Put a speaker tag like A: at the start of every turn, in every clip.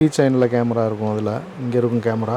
A: Key செயினில் camera இருக்கும் அதில். இங்கே இருக்கும் கேமரா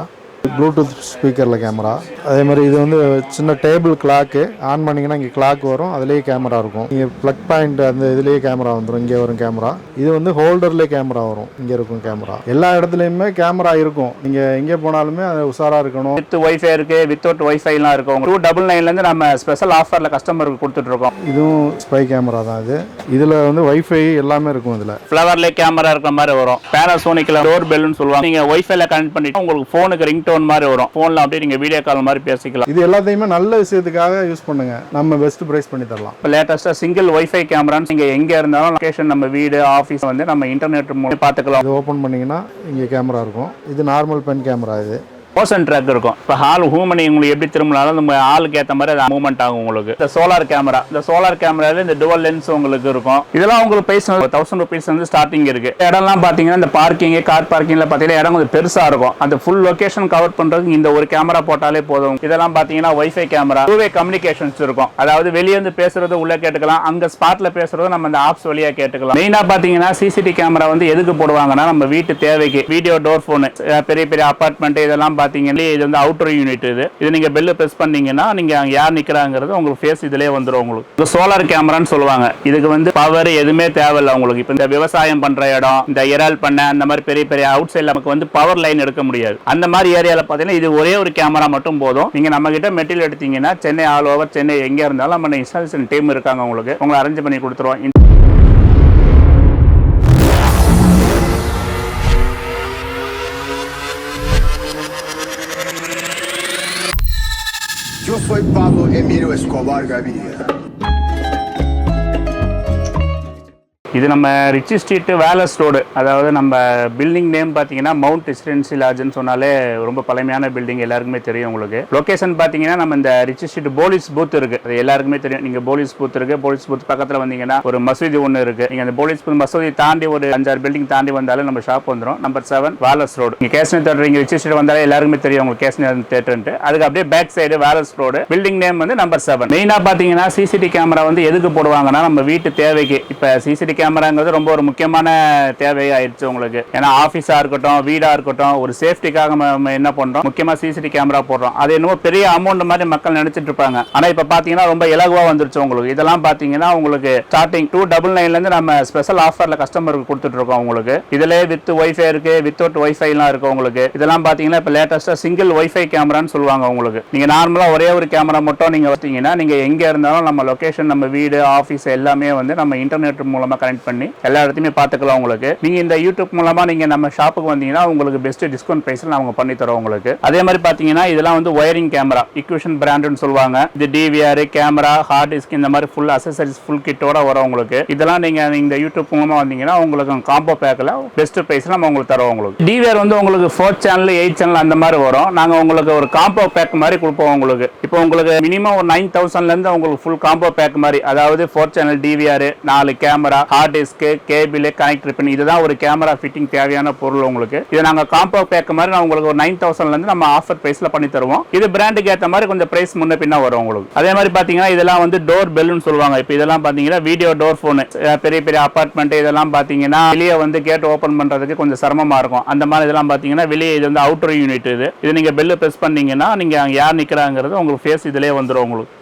A: ப்ளூடூத் ஸ்பீக்கரில் கேமரா அதே மாதிரி இது வந்து சின்ன டேபிள் கிளாக்கு ஆன் பண்ணிங்கன்னா இங்கே கிளாக் வரும். அதுலேயே கேமரா இருக்கும். இங்கே ப்ளக் பாயிண்ட் அந்த இதுலேயே கேமரா வந்துடும் இங்கே வரும் கேமரா இது வந்து ஹோல்டர்லேயே கேமரா வரும். இங்கே இருக்கும் கேமரா எல்லா இடத்துலையுமே கேமரா இருக்கும். நீங்கள் எங்கே போனாலுமே அது உஷாராக இருக்கணும்.
B: வித் ஒய்ஃபை இருக்கு வித்தவுட் ஒய்ஃபைலாம் இருக்கும். டூ டபுள் நைன்லேருந்து நம்ம ஸ்பெஷல் ஆஃபரில் கஸ்டமருக்கு கொடுத்துட்ருக்கோம்
A: இதுவும் ஸ்பை கேமரா தான் இது. இதில் வந்து வைஃபை எல்லாமே இருக்கும் இதில்.
B: ஃப்ளவர்ல கேமரா இருக்கிற மாதிரி வரும். பேனாசோனிக்கில் டோர் பெல்னு சொல்லுவாங்க. நீங்கள் ஒய்ஃபைல கனெக்ட் பண்ணிட்டு உங்களுக்கு ஃபோனுக்கு ரிங் டோன் மாதிரி வரும். ஃபோனில் அப்படியே நீங்கள் வீடியோ கால் மாதிரி பேசிக்கலாம்.
A: இது எல்லாத்தையுமே நல்ல விஷயத்துக்காக யூஸ் பண்ணுங்க. நம்ம பெஸ்ட் ப்ரைஸ் பண்ணி தரலாம்.
B: இப்போ லேட்டஸ்ட்டாக சிங்கிள் ஒய்ஃபை கேமரான்னு நீங்கள் எங்கே இருந்தாலும் லொகேஷன் நம்ம வீடு ஆஃபீஸ் வந்து நம்ம இன்டர்நெட் மூலம் பார்த்துக்கலாம்.
A: இது ஓப்பன் பண்ணீங்கன்னா இங்கே கேமரா இருக்கும். இது நார்மல் பென் கேமரா இது.
B: மோஷன் ட்ராக் இருக்கும். இப்போ ஹால் ஹூமனி உங்களுக்கு எப்படி திரும்பினாலும் நம்ம ஆளுக்கு ஏற்ற மாதிரி அது மூவ்மெண்ட் ஆகும் உங்களுக்கு. இந்த சோலார் கேமரா இந்த சோலார் கேமரால இந்த டுவல் லென்ஸ் உங்களுக்கு இருக்கும். இதெல்லாம் உங்களுக்கு பிரைஸ் தௌசண்ட் ருபீஸ் வந்து ஸ்டார்டிங் இருக்கு. இடம்லாம் பார்த்தீங்கன்னா இந்த பார்க்கிங் கார் பார்க்கிங்ல பார்த்தீங்கன்னா இடம் கொஞ்சம் பெருசா இருக்கும். அந்த ஃபுல் லொகேஷன் கவர் பண்றதுக்கு இந்த ஒரு கேமரா போட்டாலே போதும். இதெல்லாம் பார்த்தீங்கன்னா வைஃபை கேமரா டூவே கம்யூனிகேஷன்ஸ் இருக்கும். அதாவது வெளியே வந்து பேசுறது உள்ள கேட்டுக்கலாம். அங்க ஸ்பாட்ல பேசுறது நம்ம அந்த ஆப்ஸ் வழியா கேட்டுக்கலாம். மெயினா பார்த்தீங்கன்னா சிசிடி கேமரா வந்து எதுக்கு போடுவாங்கன்னா நம்ம வீட்டு தேவைக்கு வீடியோ டோர் ஃபோனு பெரிய பெரிய அப்பார்ட்மெண்ட் இதெல்லாம் பார்த்தீங்கன்னா இது வந்து அவுட்டர் யூனிட் இது. இது நீங்க பெல்லு ப்ரெஸ் பண்ணீங்கன்னா நீங்க அங்க யார் நிக்கிறாங்கிறது உங்களுக்கு ஃபேஸ் இதுலயே வந்துடும் உங்களுக்கு. இது சோலார் கேமரான்னு சொல்லுவாங்க. இதுக்கு வந்து பவர் எதுவுமே தேவையில்ல உங்களுக்கு இப்போ இந்த விவசாயம் பண்ற இடம் இந்த இறால் பண்ண அந்த மாதிரி பெரிய பெரிய அவுட் சைடில் நமக்கு வந்து பவர் லைன் எடுக்க முடியாது. அந்த மாதிரி ஏரியாவில் பார்த்தீங்கன்னா இது ஒரே ஒரு கேமரா மட்டும் போதும். நீங்க நம்ம கிட்ட மெட்டீரியல் எடுத்தீங்கன்னா சென்னை ஆல் ஓவர் சென்னை எங்க இருந்தாலும் நம்ம இன்ஸ்டாலேஷன் டீம் இருக்காங்க உங்களுக்கு. உங்களை அரேஞ்ச் பண்ணி கொடுத்துருவோம்.
C: gotta be
B: இது நம்ம ரிச்சி ஸ்ட்ரீட்டு வேலஸ் ரோடு அதாவது நம்ம பில்டிங் நேம் பார்த்தீங்கன்னா மவுண்ட் ரெசிடென்சி லாட்ஜ்னு சொன்னாலே ரொம்ப பழமையான பில்டிங் எல்லாருக்குமே தெரியும் உங்களுக்கு. லொகேஷன் பார்த்தீங்கன்னா நம்ம இந்த ரிச்சி ஸ்ட்ரீட் போலீஸ் பூத் இருக்கு. அது எல்லாருக்குமே தெரியும். நீங்க போலீஸ் பூத் இருக்கு. போலீஸ் பூத் பக்கத்தில் வந்தீங்கன்னா ஒரு மசூதி ஒன்று இருக்கு. நீங்க அந்த போலீஸ் பூத் மசூதி தாண்டி ஒரு அஞ்சாறு பில்டிங் தாண்டி வந்தாலும் நம்ம ஷாப் வந்துடும் நம்பர் செவன் வேலஸ் ரோடு நீங்க கேஷ்னி தேட்டர் இங்க ரிச்சி ஸ்ட்ரீட் வந்தாலே எல்லாருக்குமே தெரியும் உங்களுக்கு கேஷ்னி தேட்டர்ன்ட்டு அதுக்கு அப்படியே back side Walls road building name வந்து நம்பர் செவன் மெயினாக பார்த்தீங்கன்னா சிசிடி கேமரா வந்து எதுக்கு போடுவாங்கன்னா நம்ம வீட்டு தேவைக்கு. இப்போ சிசிடி கேமராங்கிறது ரொம்ப ஒரு முக்கியமான தேவையாயிடுச்சு உங்களுக்கு. ஏன்னா ஆஃபீஸாக இருக்கட்டும் வீடாக இருக்கட்டும் ஒரு சேஃப்டிக்காக நம்ம என்ன பண்ணுறோம் முக்கியமாக சிசிடி கேமரா போடுறோம். அது என்னமோ பெரிய அமௌண்ட் மாதிரி மக்கள் நினச்சிட்டு இருப்பாங்க. ஆனால் இப்போ பார்த்தீங்கன்னா ரொம்ப இலகுவாக வந்துருச்சு உங்களுக்கு. இதெல்லாம் பார்த்தீங்கன்னா உங்களுக்கு ஸ்டார்டிங் டூ டபுள் நைன்லேருந்து நம்ம ஸ்பெஷல் ஆஃபரில் கஸ்டமருக்கு கொடுத்துட்ருக்கோம் உங்களுக்கு. இதிலே வித் ஒய்ஃபை இருக்குது வித்தவுட் ஒய்ஃபைலாம் இருக்குது உங்களுக்கு. இதெல்லாம் பார்த்தீங்கன்னா இப்போ லேட்டஸ்ட்டாக சிங்கிள் ஒய்ஃபை கேமரான்னு சொல்லுவாங்க உங்களுக்கு. நீங்கள் நார்மலாக ஒரே ஒரு கேமரா மட்டும் நீங்கள் பார்த்தீங்கன்னா நீங்கள் எங்கே இருந்தாலும் நம்ம லொகேஷன் நம்ம வீடு ஆஃபீஸ் எல்லாமே வந்து நம்ம இன்டர்நெட் மூலமாக கனெக்ட் பண்ணி எல்லா இடத்தையுமே பார்த்துக்கலாம் உங்களுக்கு. நீங்கள் இந்த யூடியூப் மூலமாக நீங்கள் நம்ம ஷாப்புக்கு வந்தீங்கன்னா உங்களுக்கு பெஸ்ட் டிஸ்கவுண்ட் ப்ரைஸில் அவங்க பண்ணி தரோம் உங்களுக்கு. அதே மாதிரி பார்த்தீங்கன்னா இதெல்லாம் வந்து ஒயரிங் கேமரா இக்யூஷன் பிராண்டுன்னு சொல்லுவாங்க. இது டிவிஆர் கேமரா ஹார்ட் டிஸ்க் இந்த மாதிரி ஃபுல் அசசரிஸ் ஃபுல் கிட்டோட வரும் உங்களுக்கு. இதெல்லாம் நீங்கள் இந்த யூடியூப் மூலமாக வந்தீங்கன்னா உங்களுக்கு காம்போ பேக்கில் பெஸ்ட் ப்ரைஸ் நம்ம உங்களுக்கு தரோம் உங்களுக்கு. டிவிஆர் வந்து உங்களுக்கு ஃபோர்த் சேனல் எயிட் சேனல் அந்த மாதிரி வரும். நாங்கள் உங்களுக்கு ஒரு காம்போ பேக் மாதிரி கொடுப்போம் உங்களுக்கு. இப்போ உங்களுக்கு மினிமம் ஒரு நைன் தௌசண்ட்லேருந்து உங்களுக்கு ஃபுல் காம்போ பேக் மாதிரி அதாவது ஃபோர்த் சேனல் டிவிஆர் நாலு camera hard disk cable connect பின் இதுதான் ஒரு கேமரா ஃபிட்டிங் தேவையான பொருள் உங்களுக்கு. இதை நாங்கள் காம்போ பேக் மாதிரி நான் உங்களுக்கு ஒரு நைன் தௌசண்ட்லேருந்து நம்ம ஆஃபர் ப்ரைஸில் பண்ணி தருவோம். இது பிராண்டுக்கு ஏற்ற மாதிரி கொஞ்சம் ப்ரைஸ் முன்ன பின்ன வரும் உங்களுக்கு. அதே மாதிரி பார்த்தீங்கன்னா இதெல்லாம் வந்து டோர் பெல்லுன்னு சொல்லுவாங்க. இப்போ இதெல்லாம் பார்த்தீங்கன்னா வீடியோ டோர் ஃபோனு பெரிய பெரிய அப்பார்ட்மெண்ட் இதெல்லாம் பார்த்தீங்கன்னா வெளியே வந்து கேட் ஓப்பன் பண்ணுறதுக்கு கொஞ்சம் சிரமமாக இருக்கும். அந்த மாதிரி இதெல்லாம் பார்த்தீங்கன்னா வெளியே இது வந்து அவுட்டர் யூனிட் இது. இது நீங்கள் பெல்லு ப்ரெஸ் பண்ணீங்கன்னா நீங்கள் அங்கே யார் நிற்கிறாங்கிறது உங்களுக்கு ஃபேஸ் இதிலே வந்துடும் உங்களுக்கு.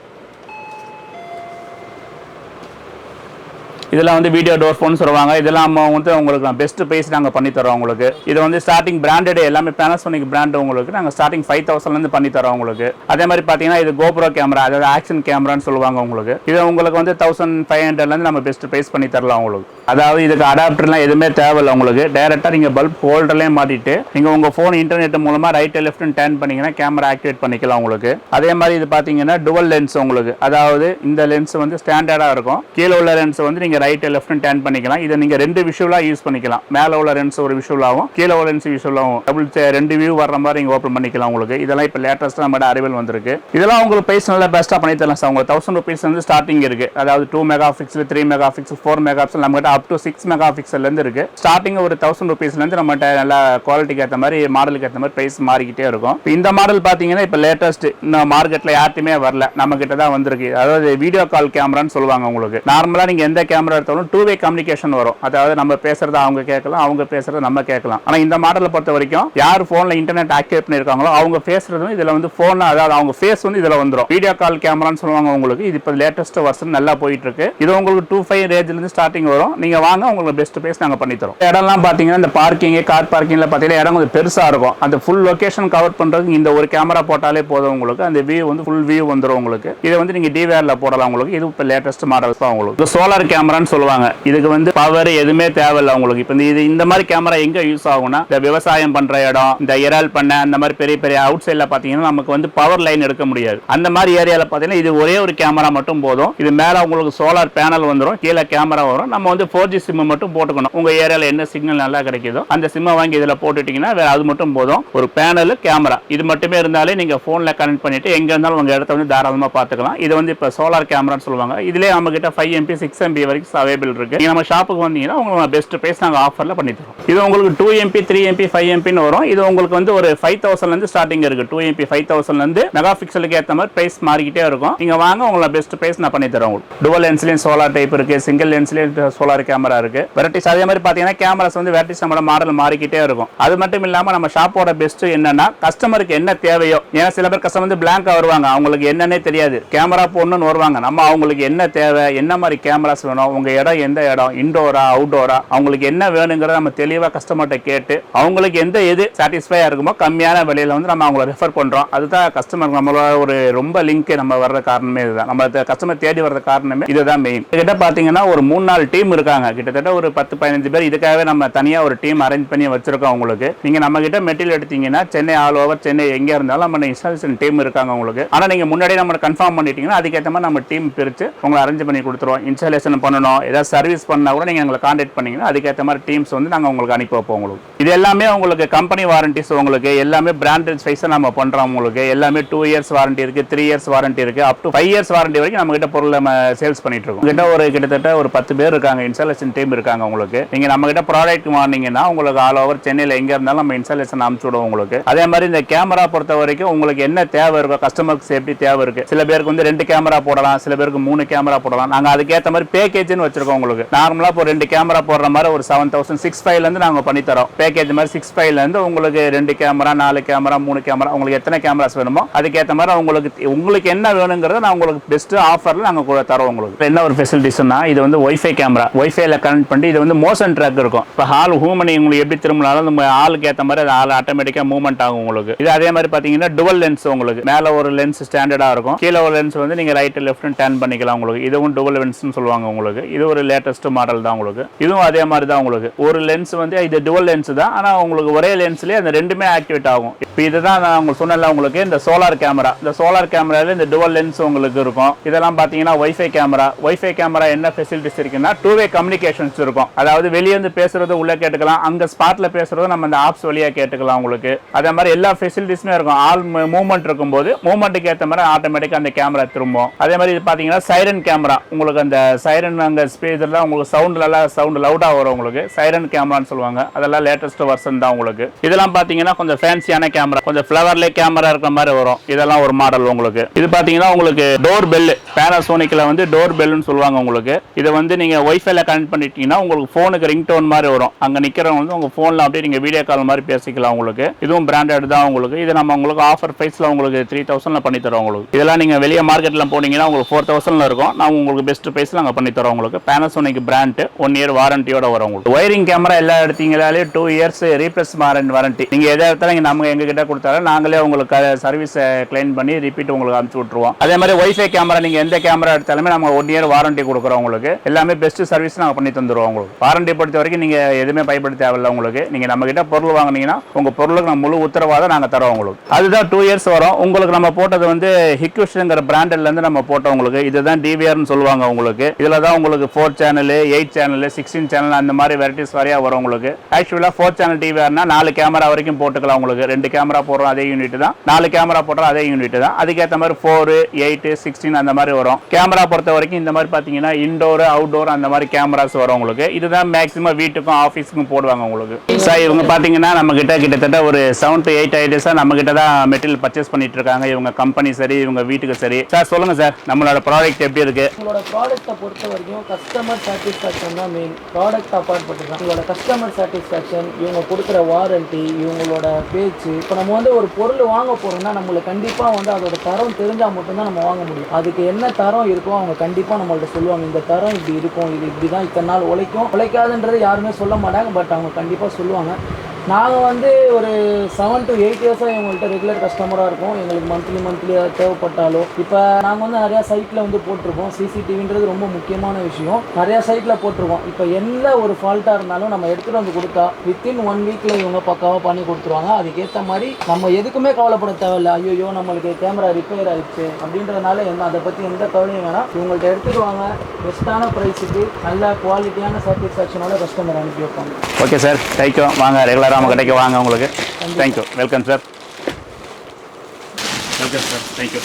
B: இதெல்லாம் வந்து வீடியோ டோர் ஃபோன் சொல்லுவாங்க இதெல்லாம் வந்து உங்களுக்கு பெஸ்ட் ப்ரைஸ் நாங்கள் பண்ணி தரோம் உங்களுக்கு. இது வந்து ஸ்டார்டிங் பிராண்டட் எல்லாமே பேனசோனிக் பிராண்ட் உங்களுக்கு. நாங்கள் ஸ்டார்டிங் ஃபைவ் தௌசண்ட்லேருந்து பண்ணி தரோம் உங்களுக்கு. அதே மாதிரி பார்த்தீங்கன்னா இது கோப்ரோ கேமரா அதாவது ஆக்ஷன் கேமரான்னு சொல்லுவாங்க உங்களுக்கு. இது உங்களுக்கு வந்து தௌசண்ட் ஃபைவ் ஹண்ட்ரட்லேருந்து நம்ம பெஸ்ட் ப்ரைஸ் பண்ணி தரலாம் உங்களுக்கு. அதாவது இதுக்கு அடாப்டர்லாம் எதுவுமே தேவையில்லை உங்களுக்கு. டேரெக்டாக நீங்கள் பல்ப் ஹோல்டர்லேயே மாட்டிட்டு நீங்கள் உங்கள் ஃபோன் இன்டர்நெட் மூலமாக ரைட் லெஃப்ட்னு டேர்ன் பண்ணிங்கன்னா கேமரா ஆக்டிவேட் பண்ணிக்கலாம் உங்களுக்கு. அதே மாதிரி இது பார்த்தீங்கன்னா டுவல் லென்ஸ் உங்களுக்கு. அதாவது இந்த லென்ஸ் வந்து ஸ்டாண்டர்டாக இருக்கும். கீழே உள்ள லென்ஸ் வந்து நீங்கள் ரைட்டு லெஃப்ட் டேர்ன் பண்ணிக்கலாம். இதை நீங்கள் ரெண்டு விஷுவலாக யூஸ் பண்ணிக்கலாம். மேலே உள்ள லென்ஸ் ஒரு விஷுவலாகவும் கீழே உள்ள லென்ஸ் விஷுவலாகவும் டபுள் ரெண்டு வியூ வர்ற மாதிரி நீங்கள் ஓப்பன் பண்ணிக்கலாம் உங்களுக்கு. இதெல்லாம் இப்போ லேட்டஸ்ட்டாக நம்ம அறிவியல் வந்திருக்கு. இதெல்லாம் உங்களுக்கு ப்ரைஸ் நல்லா பெஸ்ட்டாக பண்ணி தரலாம் சார். உங்களுக்கு தௌசண்ட் ருபீஸ் வந்து ஸ்டார்டிங் இருக்கு. அதாவது two mega pixel three mega pixel four mega pixel நம்மகிட்ட அப் டு சிக்ஸ் மெகா பிக்சல்லேருந்து இருக்கு ஸ்டார்டிங் ஒரு தௌசண்ட் ருபீஸ்லேருந்து நம்மகிட்ட நல்லா குவாலிட்டிக்கு ஏற்ற மாதிரி மாடலுக்கு ஏற்ற மாதிரி ப்ரைஸ் மாறிக்கிட்டே இருக்கும். இப்போ இந்த மாடல் பார்த்தீங்கன்னா இப்போ லேட்டஸ்ட் இன்னும் மார்க்கெட்டில் யார்ட்டுமே வரல. நம்ம கிட்ட தான் வந்திருக்கு. அதாவது வீடியோ கால் கேமரான்னு சொல்லுவாங்க உங்களுக்கு. நார்மலாக நீங்கள் எந்த கேமரா கேமரா எடுத்தாலும் டூ வே கம்யூனிகேஷன் வரும். அதாவது நம்ம பேசுறத அவங்க கேட்கலாம் அவங்க பேசுறத நம்ம கேட்கலாம். ஆனால் இந்த மாடலை பொறுத்த வரைக்கும் யார் ஃபோனில் இன்டர்நெட் ஆக்டிவேட் பண்ணிருக்காங்களோ அவங்க பேசுறதும் இதுல வந்து ஃபோன் அதாவது அவங்க ஃபேஸ் வந்து இதில் வந்துடும் வீடியோ கால் கேமரான்னு சொல்லுவாங்க உங்களுக்கு. இது இப்போ லேட்டஸ்ட் வருஷன் நல்லா போயிட்டு இருக்கு இது உங்களுக்கு டூ ஃபைவ் ரேஞ்சில இருந்து ஸ்டார்டிங் வரும். நீங்கள் வாங்க உங்களுக்கு பெஸ்ட் பேஸ் நாங்கள் பண்ணி தரோம். இடம்லாம் பார்த்தீங்கன்னா இந்த பார்க்கிங் கார் பார்க்கிங்ல பார்த்தீங்கன்னா இடம் கொஞ்சம் பெருசாக இருக்கும். அந்த ஃபுல் லொக்கேஷன் கவர் பண்ணுறது இந்த ஒரு கேமரா போட்டாலே போதும் உங்களுக்கு. அந்த வியூ வந்து ஃபுல் வியூ வந்துடும் உங்களுக்கு. இதை வந்து நீங்கள் டிவேரில் போடலாம் உங்களுக்கு. இது இப்போ லேட்டஸ்ட் மாடல்ஸ் தான் உங்களுக்கு. சோலார் கேமரான்னு சொல்லுவாங்க. இதுக்கு வந்து பவர் எதுவுமே தேவையில்லை உங்களுக்கு இப்போ இது இந்த மாதிரி கேமரா எங்க யூஸ் ஆகும்னா இந்த விவசாயம் பண்ற இடம் இந்த இறால் பண்ண அந்த மாதிரி பெரிய பெரிய அவுட் சைட்ல பாத்தீங்கன்னா நமக்கு வந்து பவர் லைன் எடுக்க முடியாது. அந்த மாதிரி ஏரியால பாத்தீங்கன்னா இது ஒரே ஒரு கேமரா மட்டும் போதும். இது மேல உங்களுக்கு சோலார் பேனல் வந்துடும் கீழே கேமரா வரும். நம்ம வந்து ஃபோர் ஜி சிம் மட்டும் போட்டுக்கணும். உங்க ஏரியால என்ன சிக்னல் நல்லா கிடைக்குதோ அந்த சிம்மை வாங்கி இதுல போட்டுட்டீங்கன்னா வேற அது மட்டும் போதும். ஒரு பேனல் கேமரா இது மட்டுமே இருந்தாலே நீங்க போன்ல கனெக்ட் பண்ணிட்டு எங்க இருந்தாலும் உங்க இடத்த வந்து தாராளமா பாத்துக்கலாம் இது வந்து இப்ப சோலார் கேமரான்னு சொல்லுவாங்க. இதுலயே நம்ம கிட்ட ஃபைவ் எம்பி சிக்ஸ் எம்பி வரைக்கும் அவைபிள் இருக்கு. நீங்க நம்ம ஷாப்புக்கு வந்தீங்கன்னா உங்களுக்கு பெஸ்ட் பிரைஸ் நாங்க ஆஃபர்ல பண்ணி தரோம் இது உங்களுக்கு two MB three MB five எம்பின்னு வரும். இது உங்களுக்கு வந்து ஒரு ஃபைவ் தௌசண்ட்ல இருந்து ஸ்டார்டிங் இருக்கு. டூ எம்பி ஃபைவ் தௌசண்ட்ல இருந்து மெகா பிக்சலுக்கு ஏற்ற மாதிரி பிரைஸ் மாறிக்கிட்டே இருக்கும். நீங்க வாங்க உங்களை பெஸ்ட் பிரைஸ் நான் பண்ணி தரோம் உங்களுக்கு. டுவல் லென்ஸ்லயும் சோலார் டைப் இருக்கு. சிங்கிள் லென்ஸ்லயும் சோலார் கேமரா இருக்கு. வெரைட்டிஸ் அதே மாதிரி பாத்தீங்கன்னா கேமராஸ் வந்து வெரைட்டிஸ் நம்மளோட மாடல் மாறிக்கிட்டே இருக்கும். அது மட்டும் இல்லாம நம்ம ஷாப்போட பெஸ்ட் என்னன்னா கஸ்டமருக்கு என்ன தேவையோ ஏன்னா சில பேர் கஸ்டமர் வந்து பிளாங்கா வருவாங்க. அவங்களுக்கு என்னன்னே தெரியாது. கேமரா போடணும்னு வருவாங்க. நம்ம அவங்களுக்கு என்ன தேவை என்ன மாதிரி கேமராஸ் வேணும் உங்க இடம் எந்த இடம்? இன்டோரா அவுட்டோரா அவங்களுக்கு என்ன வேணுங்கிறத நம்ம தெளிவாக கஸ்டமர்கிட்ட கேட்டு அவங்களுக்கு எந்த எது சாட்டிஸ்ஃபையாக இருக்குமோ கம்மியான விலையில் வந்து நம்ம அவங்கள ரெஃபர் பண்றோம். அதுதான் கஸ்டமர் நம்மளோட ஒரு ரொம்ப லிங்க் நம்ம வர்ற காரணமே இதுதான். நம்ம கஸ்டமர் தேடி வர்ற காரணமே இதுதான் மெயின் கிட்ட பார்த்தீங்கன்னா ஒரு மூணு நாலு டீம் இருக்காங்க. கிட்டத்தட்ட ஒரு பத்து பதினஞ்சு பேர். இதுக்காகவே நம்ம தனியாக ஒரு டீம் அரேஞ்ச் பண்ணி வச்சிருக்கோம் உங்களுக்கு. நீங்கள் நம்ம கிட்ட மெட்டீரியல் எடுத்தீங்கன்னா சென்னை ஆல் ஓவர் சென்னை எங்கே இருந்தாலும் நம்ம இன்ஸ்டாலேஷன் டீம் இருக்காங்க உங்களுக்கு. ஆனால் நீங்கள் முன்னாடியே நம்ம கன்ஃபார்ம் பண்ணிட்டீங்கன்னா அதுக்கேற்ற மாதிரி நம்ம டீம் பிரித்து உங்களை அரேஞ்ச் பண்ணி கொடுத்துருவோம். இன்ஸ்டாலேஷன் பண்ணணும். ஏதாவது சர்வீஸ் பண்ணால் கூட நீங்கள் எங்களை காண்டாக்ட் பண்ணிங்கன்னா அதுக்கேற்ற மாதிரி டீம்ஸ் வந்து நாங்கள் உங்களுக்கு அனுப்பி வைப்போம் உங்களுக்கு. இது எல்லாமே உங்களுக்கு கம்பெனி வாரண்டிஸ் உங்களுக்கு எல்லாமே பிராண்டட் சைஸாக நம்ம பண்ணுறோம் உங்களுக்கு. எல்லாமே டூ இயர்ஸ் வாரண்டி இருக்குது த்ரீ இயர்ஸ் வாரண்டி இருக்குது up to five years warranty வரைக்கும் நம்மகிட்ட பொருள் நம்ம சேல்ஸ் பண்ணிட்டு இருக்கோம். கிட்ட ஒரு கிட்டத்தட்ட ஒரு பத்து பேர் இருக்காங்க இன்ஸ்டாலேஷன் டீம் இருக்காங்க உங்களுக்கு. நீங்க நம்ம கிட்ட ப்ராடக்ட் வாங்கினீங்கன்னா உங்களுக்கு ஆல் ஓவர் சென்னையில் எங்க இருந்தாலும் நம்ம இன்ஸ்டாலேஷன் அனுப்பிச்சு விடுவோம் உங்களுக்கு. அதே மாதிரி இந்த கேமரா பொறுத்த வரைக்கும் உங்களுக்கு என்ன தேவை இருக்கோ கஸ்டமருக்கு சேஃப்டி தேவை இருக்கு. சில பேருக்கு வந்து ரெண்டு கேமரா போடலாம் சில பேருக்கு மூணு கேமரா போடலாம். நாங்கள் அதுக்கேற்ற மாதிரி பேக்கேஜ் பேக்கேஜ்னு வச்சிருக்கோம் உங்களுக்கு. நார்மலா இப்போ ரெண்டு கேமரா போடுற மாதிரி ஒரு செவன் தௌசண்ட் சிக்ஸ் ஃபைவ்ல இருந்து நாங்க பண்ணி தரோம். பேக்கேஜ் மாதிரி சிக்ஸ் ஃபைவ்ல இருந்து உங்களுக்கு ரெண்டு கேமரா நாலு கேமரா மூணு கேமரா உங்களுக்கு எத்தனை கேமராஸ் வேணுமோ அதுக்கேற்ற மாதிரி உங்களுக்கு உங்களுக்கு என்ன வேணுங்கிறத நான் உங்களுக்கு பெஸ்ட் ஆஃபர்ல நாங்க கூட தரோம் உங்களுக்கு. என்ன ஒரு ஃபெசிலிட்டிஸ்னா இது வந்து ஒய்ஃபை கேமரா ஒய்ஃபைல கனெக்ட் பண்ணி இது வந்து மோஷன் ட்ராக் இருக்கும். இப்போ ஹால் ஹூமனி உங்களுக்கு எப்படி திரும்பினாலும் நம்ம ஆளுக்கு ஏற்ற மாதிரி அது ஆள் ஆட்டோமேட்டிக்காக மூவ்மெண்ட் ஆகும் உங்களுக்கு. இது அதே மாதிரி பார்த்தீங்கன்னா டுவல் லென்ஸ் உங்களுக்கு. மேலே ஒரு லென்ஸ் ஸ்டாண்டர்டாக இருக்கும். கீழே ஒரு லென்ஸ் வந்து நீங்கள் ரைட் லெஃப்ட் டர்ன் பண்ணிக்கலாம் உங்களுக்கு. இதுவும் டுவல் லென்ஸ்னு சொல்லுவாங்க உங்களுக்கு. இது ஒரு லேட்டஸ்ட் மாடல் தான் உங்களுக்கு. இதுவும் அதே மாதிரி தான் உங்களுக்கு. ஒரு லென்ஸ் வந்து இது டுவல் லென்ஸ் தான். ஆனால் உங்களுக்கு ஒரே லென்ஸ்லேயே அந்த ரெண்டுமே ஆக்டிவேட் ஆகும். இப்போ இதுதான் நான் உங்களுக்கு சொன்னல உங்களுக்கு இந்த சோலார் கேமரா இந்த சோலார் கேமராவில் இந்த டுவல் லென்ஸ் உங்களுக்கு இருக்கும். இதெல்லாம் பார்த்தீங்கன்னா ஒய்ஃபை கேமரா ஒய்ஃபை கேமரா என்ன ஃபெசிலிட்டிஸ் இருக்குன்னா டூ வே கம்யூனிகேஷன்ஸ் இருக்கும். அதாவது வெளியே இருந்து பேசுறது உள்ளே கேட்டுக்கலாம். அங்கே ஸ்பாட்டில் பேசுறது நம்ம அந்த ஆப்ஸ் வழியாக கேட்டுக்கலாம் உங்களுக்கு. அதே மாதிரி எல்லா ஃபெசிலிட்டிஸுமே இருக்கும். ஆல் மூவ்மெண்ட் இருக்கும்போது மூவ்மெண்ட்டுக்கு ஏற்ற மாதிரி ஆட்டோமேட்டிக்காக அந்த கேமரா திரும்பும். அதே மாதிரி இது பார்த்தீங்கன்னா சைரன் கேமரா உங்களுக்கு அந்த சைரன் அங்க ஸ்பீக்கர்லாம் உங்களுக்கு சவுண்ட் நல்லா சவுண்ட் லவுடாக வரும் உங்களுக்கு. சைரன் கேமரான்னு சொல்லுவாங்க. அதெல்லாம் லேட்டஸ்ட் வருஷன் தான் உங்களுக்கு. இதெல்லாம் பார்த்தீங்கன்னா கொஞ்சம் ஃபேன்சியான கேமரா கொஞ்சம் ஃப்ளவர்லே கேமரா இருக்கிற மாதிரி வரும். இதெல்லாம் ஒரு மாடல் உங்களுக்கு. இது பார்த்தீங்கன்னா உங்களுக்கு டோர் பெல் பேனாசோனிக்கில் வந்து டோர் பெல்னு சொல்லுவாங்க உங்களுக்கு. இதை வந்து நீங்கள் ஒய்ஃபைல கனெக்ட் பண்ணிட்டீங்கன்னா உங்களுக்கு ஃபோனுக்கு ரிங் டோன் மாதிரி வரும். அங்கே நிற்கிறவங்க வந்து உங்கள் ஃபோனில் அப்படியே நீங்கள் வீடியோ கால் மாதிரி பேசிக்கலாம் உங்களுக்கு. இதுவும் பிராண்டட் தான் உங்களுக்கு. இது நம்ம உங்களுக்கு ஆஃபர் ப்ரைஸில் உங்களுக்கு த்ரீ தௌசண்ட்ல பண்ணி தரோம் உங்களுக்கு. இதெல்லாம் நீங்கள் வெளியே மார்க்கெட்டில் போனீங்கன்னா உங்களுக்கு ஃபோர் தௌசண்ட்ல இருக்கும். நான் உங்களுக்கு பெஸ்ட் ப்ரைஸில் நாங்கள் பண்ணி தரோம் உங்களுக்கு. பேனசோனிக் பிராண்ட் ஒன் இயர் வாரண்டியோட வரும் உங்களுக்கு. ஒயரிங் கேமரா எல்லா எடுத்தீங்களாலே டூ இயர்ஸ் ரீப்ளேஸ் வாரண்டி நீங்க எதை எடுத்தாலும் இங்க நம்ம எங்ககிட்ட கொடுத்தாலும் நாங்களே உங்களுக்கு சர்வீஸ் கிளைம் பண்ணி ரிப்பீட் உங்களுக்கு அனுப்பிச்சு விட்டுருவோம். அதே மாதிரி ஒய்ஃபை கேமரா நீங்க எந்த கேமரா எடுத்தாலுமே நம்ம ஒன் இயர் வாரண்டி கொடுக்குறோம் உங்களுக்கு. எல்லாமே பெஸ்ட் சர்வீஸ் நாங்க பண்ணி தந்துருவோம் உங்களுக்கு. வாரண்டி பொறுத்த வரைக்கும் நீங்க எதுவுமே பயப்பட தேவையில்ல உங்களுக்கு. நீங்க நம்ம கிட்ட பொருள் வாங்குனீங்கன்னா உங்க பொருளுக்கு நம்ம முழு உத்தரவாதம் நாங்க தரோம் உங்களுக்கு. அதுதான் டூ இயர்ஸ் வரும். உங்களுக்கு நம்ம போட்டது வந்து ஹிக்விஷ்ங்கிற பிராண்ட்ல இருந்து நம்ம போட்டோம் உங்களுக்கு. இதுதான் டிவிஆர்னு சொல்லுவாங்க உங்களுக்கு. இதுல தான் உங்களுக்கு four channel eight channel sixteen channel அந்த மாதிரி வெரைட்டிஸ் வரையா வரும் உங்களுக்கு. ஆக்சுவலாக ஃபோர் சேனல் டிவிஆர்னா நாலு கேமரா வரைக்கும் போட்டுக்கலாம் உங்களுக்கு. ரெண்டு கேமரா போடுறோம் அதே யூனிட் தான். நாலு கேமரா போடுறோம் அதே யூனிட் தான். அதுக்கேற்ற மாதிரி ஃபோர் எயிட் சிக்ஸ்டீன் அந்த மாதிரி வரும். கேமரா பொறுத்த வரைக்கும் இந்த மாதிரி பார்த்தீங்கன்னா இன்டோர் அவுடோர் அந்த மாதிரி கேமராஸ் வரும் உங்களுக்கு. இதுதான் மேக்ஸிமம் வீட்டுக்கும் ஆஃபீஸுக்கும் போடுவாங்க உங்களுக்கு. சார் இவங்க பார்த்தீங்கன்னா நம்ம கிட்ட கிட்டத்தட்ட ஒரு செவன் டு எயிட் ஐடியஸாக நம்ம கிட்ட தான் மெட்டீரியல் பர்ச்சேஸ் பண்ணிட்டு இருக்காங்க. இவங்க கம்பெனி சரி இவங்க வீட்டுக்கு சரி. சார் சொல்லுங்க சார் நம்மளோட ப்ராடக்ட் எப்படி இருக்கு?
D: உங்களோட ப்ராடக்ட்டை பொறுத்த வரைக்கும் வரைக்கும் கஸ்டமர் சாட்டிஸ்ஃபேக்ஷன் தான் மெயின் ப்ராடக்ட் அப்பாற்பட்டு தான் இவங்களோட கஸ்டமர் சாட்டிஸ்ஃபேக்ஷன் இவங்க கொடுக்குற வாரண்டி இவங்களோட பேச்சு. இப்போ நம்ம வந்து ஒரு பொருள் வாங்க போகிறோம்னா நம்மளுக்கு கண்டிப்பாக வந்து அதோட தரம் தெரிஞ்சால் மட்டும்தான் நம்ம வாங்க முடியும். அதுக்கு என்ன தரம் இருக்கோ அவங்க கண்டிப்பாக நம்மள்ட்ட சொல்லுவாங்க இந்த தரம் இப்படி இருக்கும் இது இப்படி தான் இத்தனை நாள் உழைக்கும். உழைக்காதுன்றது யாருமே சொல்ல மாட்டாங்க பட் அவங்க கண்டிப்பாக சொல்லுவாங்க. நாங்கள் வந்து ஒரு செவன் டு எயிட் இயர்ஸாக எங்கள்கிட்ட ரெகுலர் கஸ்டமராக இருக்கும் எங்களுக்கு மந்த்லி மந்த்லி தேவைப்பட்டாலும் இப்போ நாங்கள் வந்து நிறையா சைட்டில் வந்து போட்டிருக்கோம். சிசிடிவின்றது ரொம்ப முக்கியமான விஷயம். நிறையா சைட்டில் போட்டிருக்கோம். இப்போ எந்த ஒரு ஃபால்ட்டாக இருந்தாலும் நம்ம எடுத்துகிட்டு வந்து கொடுத்தா வித்தின் ஒன் வீக்கில் இவங்க பக்காவாக பண்ணி கொடுத்துருவாங்க. அதுக்கேற்ற மாதிரி நம்ம எதுக்குமே கவலைப்பட தேவையில்ல. ஐயோ நம்மளுக்கு கேமரா ரிப்பேர் ஆயிடுச்சு அப்படின்றதுனால என்ன அதை பற்றி எந்த கவலையும் வேணாம். இவங்கள்ட்ட எடுத்துகிட்டு வாங்க. பெஸ்ட்டான ப்ரைஸுக்கு நல்ல குவாலிட்டியான சாட்டிஸ்ஃபேக்ஷனோட கஸ்டமர் அனுப்பி வைப்பாங்க.
B: ஓகே சார் தேங்க்யூ வாங்க ரெகுலராக நம்ம கடைக்கு வாங்க உங்களுக்கு. Thank you welcome sir welcome sir thank you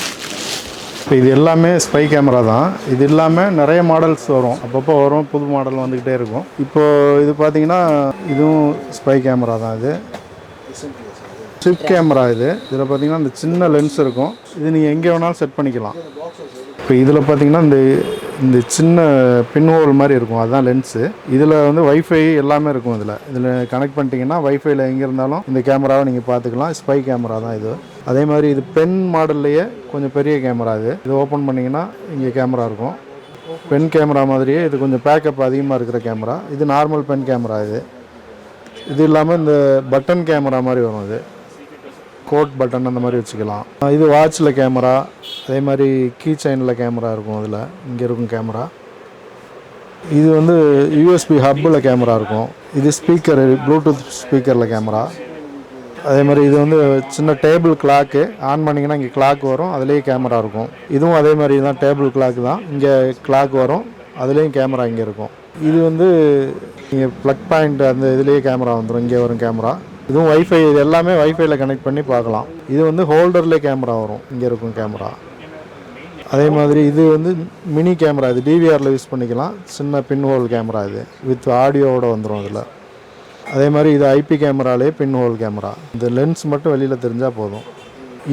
A: இப்போ இது எல்லாமே ஸ்பை கேமரா தான். இது இல்லாமல் நிறைய மாடல்ஸ் வரும். அப்பப்போ வரும் புது மாடல் வந்துக்கிட்டே இருக்கும். இப்போ இது பார்த்தீங்கன்னா இதுவும் ஸ்பை கேமரா தான் இது. ஸ்ட்ரிப் கேமரா இது. இதில் பார்த்தீங்கன்னா இந்த சின்ன லென்ஸ் இருக்கும். இது நீங்கள் எங்கே வேணாலும் செட் பண்ணிக்கலாம். இப்போ இதில் பார்த்தீங்கன்னா இந்த இந்த சின்ன பின்ஹோல் மாதிரி இருக்கும் அதுதான் லென்ஸு இதில் வந்து வைஃபை எல்லாமே இருக்கும் இதில். இதில் கனெக்ட் பண்ணிட்டீங்கன்னா வைஃபைல எங்கே இருந்தாலும் இந்த கேமராவை நீங்கள் பார்த்துக்கலாம். ஸ்பை கேமரா தான் இது. அதே மாதிரி இது பென் மாடல்லையே கொஞ்சம் பெரிய கேமரா இது. இது ஓப்பன் பண்ணிங்கன்னா இங்கே கேமரா இருக்கும். பென் கேமரா மாதிரியே இது கொஞ்சம் பேக்கப் அதிகமாக இருக்கிற கேமரா இது நார்மல் பென் கேமரா இது. இது இல்லாமல் இந்த பட்டன் கேமரா மாதிரி வரும் இது. கோட் பட்டன் அந்த மாதிரி வச்சுக்கலாம். இது வாட்சில் கேமரா அதே மாதிரி கீ செயினில் கேமரா இருக்கும் அதில். இங்கே இருக்கும் கேமரா. இது வந்து யூஎஸ்பி ஹப்பில் கேமரா இருக்கும். இது ஸ்பீக்கர் ப்ளூடூத் ஸ்பீக்கரில் கேமரா. அதே மாதிரி இது வந்து சின்ன டேபிள் கிளாக்கு ஆன் பண்ணிங்கன்னா இங்கே கிளாக் வரும் அதுலேயே கேமரா இருக்கும். இதுவும் அதே மாதிரி தான் டேபிள் கிளாக் தான். இங்கே கிளாக் வரும் அதுலேயும் கேமரா இங்கே இருக்கும். இது வந்து இங்கே ப்ளக் பாயிண்ட் அந்த இதுலேயே கேமரா வந்துடும் இங்கே வரும் கேமரா. இதுவும் வைஃபை இது எல்லாமே ஒய்ஃபைல கனெக்ட் பண்ணி பார்க்கலாம். இது வந்து ஹோல்டர்லேயே கேமரா வரும். இங்கே இருக்கும் கேமரா அதே மாதிரி இது வந்து மினி கேமரா இது டிவிஆரில் யூஸ் பண்ணிக்கலாம். சின்ன பின் ஹோல் கேமரா இது வித் ஆடியோவோடு வந்துடும் அதில். அதே மாதிரி இது ஐபி கேமராலே பின் ஹோல் கேமரா இந்த லென்ஸ் மட்டும் வெளியில் தெரிஞ்சால் போதும்.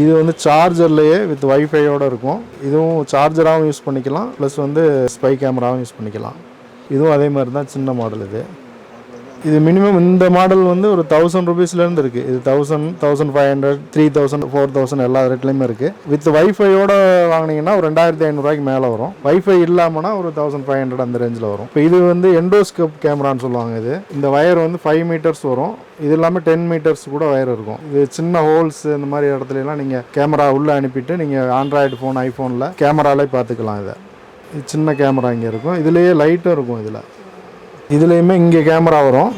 A: இது வந்து சார்ஜர்லேயே வித் வைஃபையோடு இருக்கும். இதுவும் சார்ஜராகவும் யூஸ் பண்ணிக்கலாம். ப்ளஸ் வந்து ஸ்பை கேமராவும் யூஸ் பண்ணிக்கலாம். இதுவும் அதே மாதிரி தான் சின்ன மாடல் இது. இது மினிமம் இந்த மாடல் வந்து ஒரு தௌசண்ட் ருபீஸ்லேருந்து இருக்குது இது thousand thousand five hundred three thousand four thousand எல்லா ரேட்லேயுமே இருக்குது வித் வைஃபையோட வாங்கினீங்கன்னா ஒரு ரெண்டாயிரத்தி ஐநூறுரூவாய்க்கு மேலே வரும். வைஃபை இல்லாமல்னா ஒரு தௌசண்ட் ஃபைவ் ஹண்ட்ரட் அந்த ரேஞ்சில் வரும். இப்போ இது வந்து எண்டோஸ்கோப் கேமரான்னு சொல்லுவாங்க இது. இந்த வயர் வந்து ஃபைவ் மீட்டர்ஸ் வரும். இது இல்லாமல் டென் மீட்டர்ஸ் கூட வயர் இருக்கும். இது சின்ன ஹோல்ஸ் இந்த மாதிரி இடத்துலலாம் நீங்கள் கேமரா உள்ளே அனுப்பிட்டு நீங்கள் ஆண்ட்ராய்டு ஃபோன் ஐஃபோனில் கேமராலே பார்த்துக்கலாம் இதை. சின்ன கேமரா இங்கே இருக்கும். இதுலேயே லைட்டும் இருக்கும் இதில். இதுலேயுமே இங்கே கேமரா வரும்.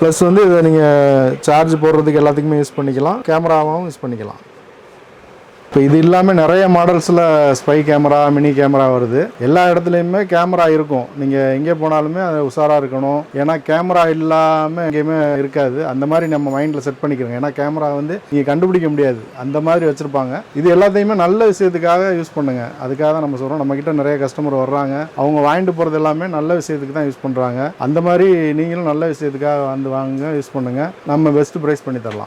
A: ப்ளஸ் வந்து இதை நீங்கள் சார்ஜ் போடுறதுக்கு எல்லாத்துக்குமே யூஸ் பண்ணிக்கலாம். கேமராவும் யூஸ் பண்ணிக்கலாம். இப்போ இது இல்லாமல் நிறைய மாடல்ஸில் ஸ்பை கேமரா மினி கேமரா வருது. எல்லா இடத்துலையுமே கேமரா இருக்கும். நீங்கள் எங்கே போனாலுமே அது உஷாராக இருக்கணும். ஏன்னா கேமரா இல்லாமல் எங்கேயுமே இருக்காது. அந்த மாதிரி நம்ம மைண்டில் செட் பண்ணிக்கிறோம் ஏன்னா கேமரா வந்து நீங்கள் கண்டுபிடிக்க முடியாது. அந்த மாதிரி வச்சுருப்பாங்க. இது எல்லாத்தையுமே நல்ல விஷயத்துக்காக யூஸ் பண்ணுங்க. அதுக்காக தான் நம்ம சொல்கிறோம் நம்மக்கிட்ட நிறைய கஸ்டமர் வர்றாங்க. அவங்க வாங்கிட்டு போகிறது எல்லாமே நல்ல விஷயத்துக்கு தான் யூஸ் பண்ணுறாங்க அந்த மாதிரி நீங்களும் நல்ல விஷயத்துக்காக வந்து வாங்குங்க யூஸ் பண்ணுங்கள் நம்ம பெஸ்ட் ப்ரைஸ் பண்ணி தரலாம்.